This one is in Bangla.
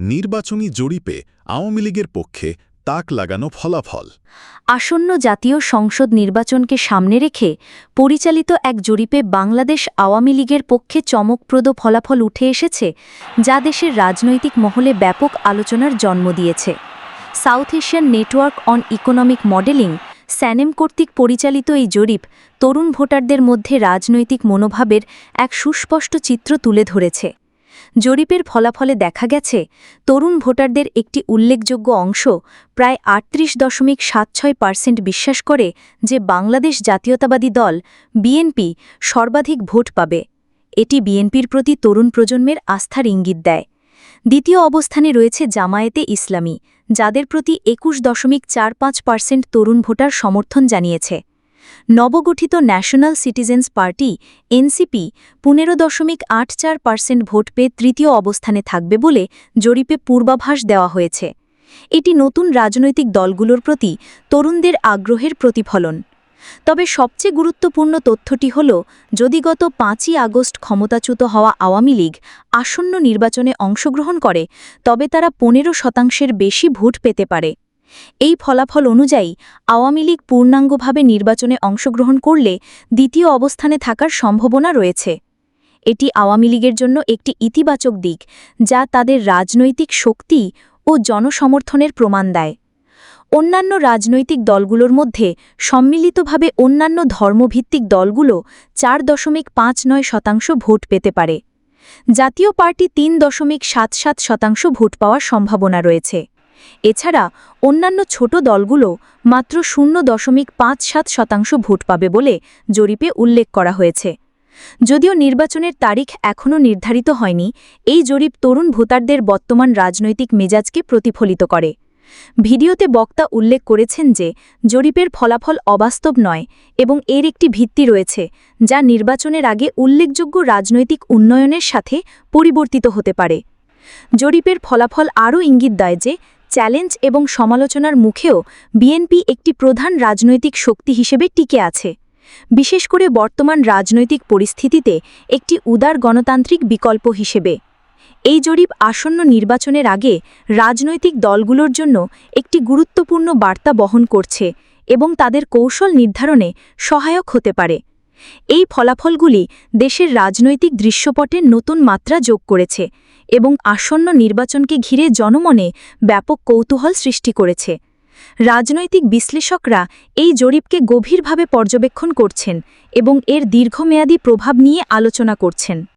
নির্বাচনী জরিপে আওয়ামী লীগের পক্ষে তাক লাগানো ফলাফল। আসন্ন জাতীয় সংসদ নির্বাচনকে সামনে রেখে পরিচালিত এক জরিপে বাংলাদেশ আওয়ামী লীগের পক্ষে চমকপ্রদ ফলাফল উঠে এসেছে, যা দেশের রাজনৈতিক মহলে ব্যাপক আলোচনার জন্ম দিয়েছে। South Asian network on economic modeling, SANEM কর্তৃক পরিচালিত এই জরিপ তরুণ ভোটারদের মধ্যে রাজনৈতিক মনোভাবের এক সুস্পষ্ট চিত্র তুলে ধরেছে। জরিপের ফলাফলে দেখা গেছে, তরুণ ভোটারদের একটি উল্লেখযোগ্য অংশ প্রায় আটত্রিশ দশমিক সাত ছয় পার্সেন্ট বিশ্বাস করে যে বাংলাদেশ জাতীয়তাবাদী দল, বিএনপি, সর্বাধিক ভোট পাবে। এটি বিএনপির প্রতি তরুণ প্রজন্মের আস্থার ইঙ্গিত দেয়। দ্বিতীয় অবস্থানে রয়েছে জামায়েতে ইসলামী, যাদের প্রতি একুশ দশমিক চার পাঁচ পার্সেন্ট তরুণ ভোটার সমর্থন জানিয়েছে। নবগঠিত ন্যাশনাল সিটিজেন্স পার্টি, এনসিপি, পনেরো দশমিক আট চার পার্সেন্ট ভোট পেয়ে তৃতীয় অবস্থানে থাকবে বলে জরিপে পূর্বাভাস দেওয়া হয়েছে। এটি নতুন রাজনৈতিক দলগুলোর প্রতি তরুণদের আগ্রহের প্রতিফলন। তবে সবচেয়ে গুরুত্বপূর্ণ তথ্যটি হল, যদি গত পাঁচই আগস্ট ক্ষমতাচ্যুত হওয়া আওয়ামী লীগ আসন্ন নির্বাচনে অংশগ্রহণ করে, তবে তারা পনেরো শতাংশের বেশি ভোট পেতে পারে। এই ফলাফল অনুযায়ী, আওয়ামী লীগ পূর্ণাঙ্গভাবে নির্বাচনে অংশগ্রহণ করলে দ্বিতীয় অবস্থানে থাকার সম্ভাবনা রয়েছে। এটি আওয়ামী লীগের জন্য একটি ইতিবাচক দিক, যা তাদের রাজনৈতিক শক্তি ও জনসমর্থনের প্রমাণ দেয়। অন্যান্য রাজনৈতিক দলগুলোর মধ্যে সম্মিলিতভাবে অন্যান্য ধর্মভিত্তিক দলগুলো চার দশমিক পাঁচ নয় শতাংশ ভোট পেতে পারে। জাতীয় পার্টি তিন দশমিক সাত সাত শতাংশ ভোট পাওয়ার সম্ভাবনা রয়েছে। এছাড়া অন্যান্য ছোট দলগুলো মাত্র শূন্য দশমিক পাঁচ সাত শতাংশ ভোট পাবে বলে জরিপে উল্লেখ করা হয়েছে। যদিও নির্বাচনের তারিখ এখনও নির্ধারিত হয়নি, এই জরিপ তরুণ ভোটারদের বর্তমান রাজনৈতিক মেজাজকে প্রতিফলিত করে। ভিডিওতে বক্তা উল্লেখ করেছেন যে, জরিপের ফলাফল অবাস্তব নয় এবং এর একটি ভিত্তি রয়েছে, যা নির্বাচনের আগে উল্লেখযোগ্য রাজনৈতিক উন্নয়নের সাথে পরিবর্তিত হতে পারে। জরিপের ফলাফল আরও ইঙ্গিত দেয় যে চ্যালেঞ্জ এবং সমালোচনার মুখেও বিএনপি একটি প্রধান রাজনৈতিক শক্তি হিসেবে টিকে আছে। বিশেষ করে বর্তমান রাজনৈতিক পরিস্থিতিতে একটি উদার গণতান্ত্রিক বিকল্প হিসেবে। এই জরিপ আসন্ন নির্বাচনের আগে রাজনৈতিক দলগুলোর জন্য একটি গুরুত্বপূর্ণ বার্তা বহন করছে এবং তাদের কৌশল নির্ধারণে সহায়ক হতে পারে। এই ফলাফলগুলি দেশের রাজনৈতিক দৃশ্যপটে নতুন মাত্রা যোগ করেছে এবং আসন্ন নির্বাচনকে ঘিরে জনমনে ব্যাপক কৌতূহল সৃষ্টি করেছে। রাজনৈতিক বিশ্লেষকরা এই জরিপকে গভীরভাবে পর্যবেক্ষণ করছেন এবং এর দীর্ঘমেয়াদী প্রভাব নিয়ে আলোচনা করছেন।